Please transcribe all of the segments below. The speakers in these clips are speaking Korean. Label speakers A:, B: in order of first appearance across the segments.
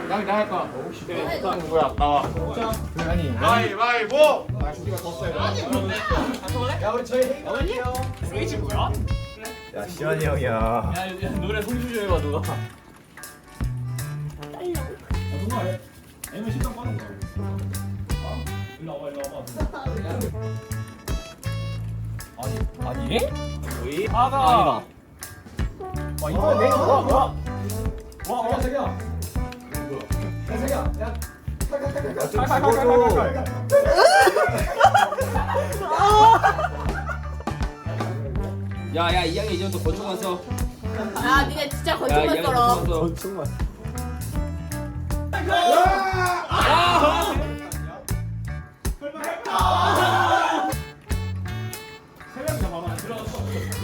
A: 나나할 거야. 누구야? 나와. 아니.
B: 가위바위보!
A: 야 우리 저희 회의 나갈게요.
C: 스위치 뭐야?
B: 야 시환이 형이야
C: 야, 야 노래 송주 좀 해봐 누가.
D: 누가 해? 아니면 식당 빠는 거야. 일로 와봐, 일로 와봐.
C: 아니? 왜?
D: 아가.
C: 아니다.
A: 와 이거 내 와, 와.
D: 와, 와, 자기야.
A: 야 자기야. 야.
B: 죽어줘
C: 야야 이 양이 이제부터 권총만 써.
E: 아, 니네 진짜
C: 야
E: 거짓말
C: 이양이
E: 떨어.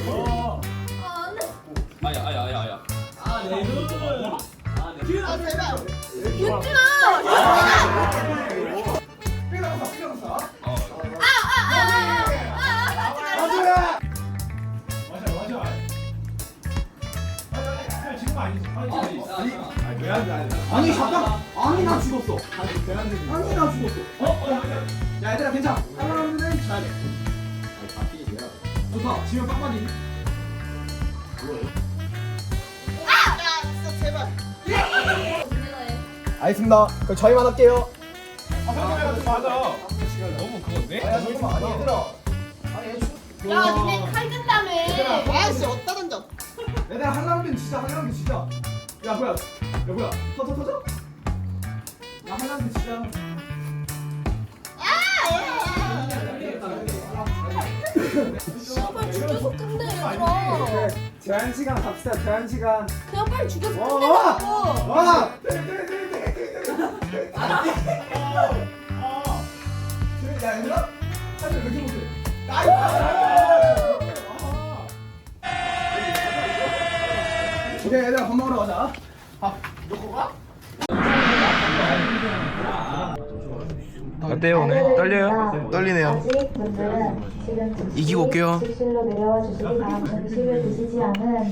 D: 와.
E: 아, 네.
C: 아야 아야 아야 아야.
E: 윤준아!
D: 아니, 아니, 지금 아니지. 아니, 아니, 아니. 왜 하지? 아니.
A: 아니 잠깐. 아니 나 죽었어. 아니 나 죽었어.
D: 어, 어,
A: 야 얘들아 괜찮아. 져야 돼. 좋다. 지금 빡빡이. 알겠습니다. 그럼 저희만 할게요.
D: 아, 맞아.
C: 너무 그건데?
A: 야 잠깐만. 아니 얘들아. 아니 얘
E: 야, 니네 칼 든다며.
F: 아 씨 어디다 던져
A: 얘들아 한라운드 진짜 한라운드 진짜. 야 뭐야? 야 뭐야? 터져 터져? 야 한라운드 진짜.
E: 그냥 빨리 죽여서 끝내, 얘들아.
A: 제한 시간 갑시다. 제한 시간.
E: 그냥 빨리 죽여서
A: 어,
E: 끝내라고.
A: 와! 야 얘들아? 사실 왜 이렇게 못해? 오케이 얘들아 밥 먹으러 가자.
B: 어때요 오늘? 떨려요? 떨리네요
G: 이기고 올게요.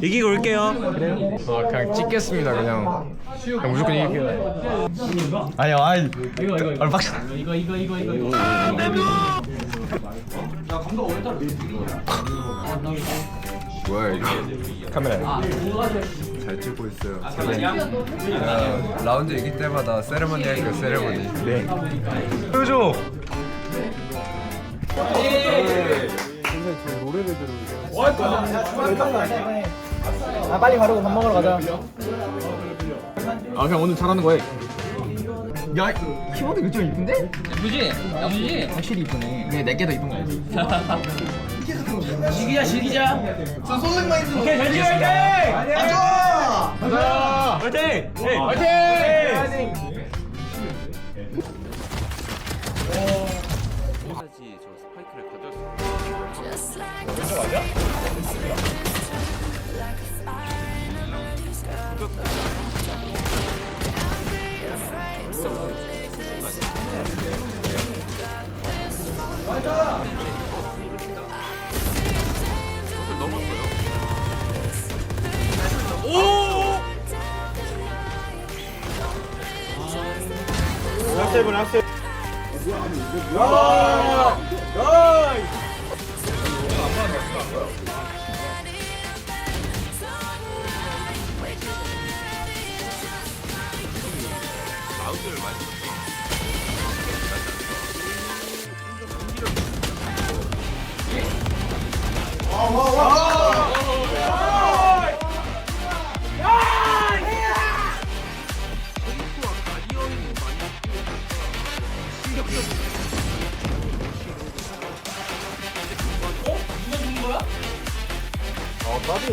G: 이기고 올게요.
B: 아 그냥 찍겠습니다 그냥 그냥 무조건 이길게요 아니요 아이 얼빡쳐
C: 이거 이거 이거 이거 이거.
B: 뭐야 이게 카메라 잘 찍고 있어요 야, 라운드 이길 때마다 세레머니 하니까 세레머니 네 보여줘
A: 아 빨리 가려고 밥 먹으러 가자.
C: 아 그냥 오늘 잘하는 거야.
A: 야 키보드 이거 좀 이쁜데?
C: 예쁘지? 예쁘지?
A: 확실히 이쁘네. 근데 내게 더 이쁜 거야.
C: 즐기자 즐기자.
D: 오케이, 잘 지내, 화이팅!
A: 가자.
D: 가자!
C: 화이팅!
D: 화이팅!
C: 하지 저 스파이크를 가져
A: 세븐
C: 하세븐 야! 나이스! 라운드를 많이 쳤지. 와와와 왔어.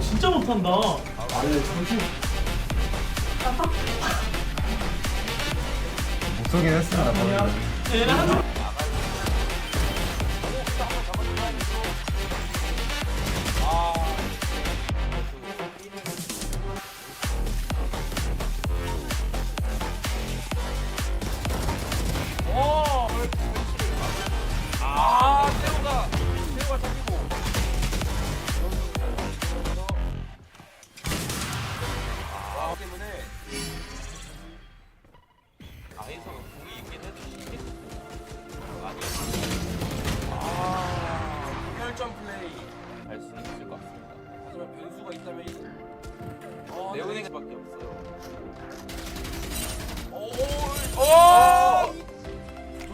D: 진짜 못한다.
B: 못 쏘긴 했습니다 방금.
C: 아,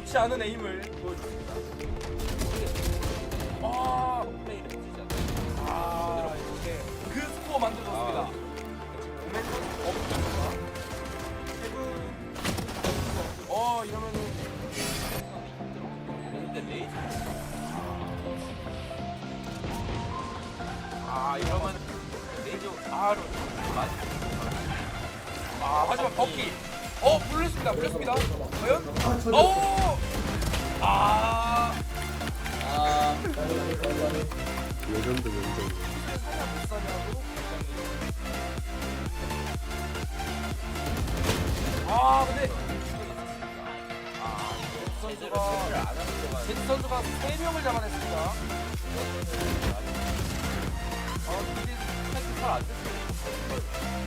C: 오, 좋지 않은 에임을 보여줍니다. 아, 플레이를 해주지 않나요? 아, 이렇게 그 스코어 만들어줬습니다. 모멘텀 없습니다. 세븐. 어, 이러면은. 근데 레이저. 아, 이러면 레이저 R로 맞 아, 하지만 버키. 어, 불렸습니다. 불렸습니다. 과연? 오! 아.
B: 레전드 레전드.
C: 아 근데 아 선수가 제트 선수가 세 명을 잡아냈습니다. 아 근데 타이틀 잘안 됐어요.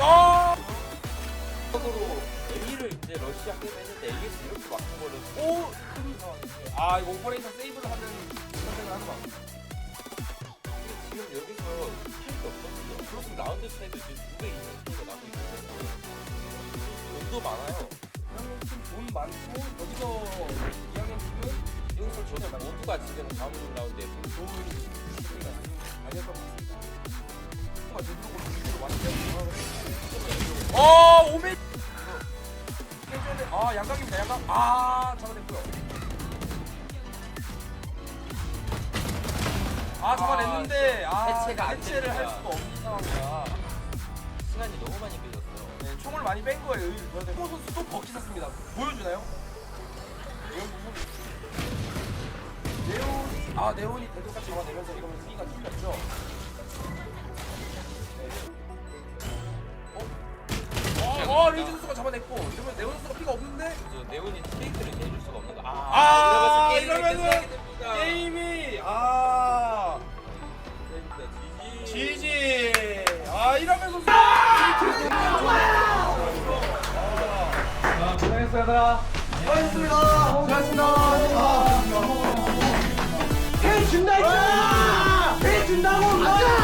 C: 아! 으로 A를 이제 러시아 게임 했는데 A에서 이렇게 막혀버려서 오! 큰 상황이었어요. 아 이거 오퍼레이션 세이브를 하는 선택을 하는 거 같아요. 지금 여기서 필요 없거든요. 그렇고 라운드 차이도 이제 두배 이상 차이가 나고 있거든요. 돈도 많아요. 그러면 좀돈 많고 여기서 이왕의 팀은 여기서 저는 모두가 지금 다음 라운드에 좀 좋은 승리가 아니었던 것 같습니다. 완전 어 오메 아 양각입니다 양각. 아 잡아냈고요. 아 잡아냈는데 아
H: 해체가 안
C: 해체를 할
H: 됩니다.
C: 수가 없는 상황이라.
H: 시간이 너무 많이 끌렸어요.
C: 네, 총을 많이 뺀 거예요. 이 선수 선수 또 버키 샀습니다. 보여주나요? 네온이 아 네온이 대도까지 잡아내면서 이러면 승리가 뚫렸죠 어, 어 리즈 선수가 잡아냈고 이러면 네온 선수가 피가 없는데
H: 저 네온이 테이크를 내줄 수가 없는 거. 아,
C: 아,
H: 끝나게 됩니다.
C: 게임이 아.
H: 지지.
C: 아 이러면서
A: 고생했어 얘들아 수고하셨습니다 수고하셨습니다 해준다 했잖아 해 준다고 맞아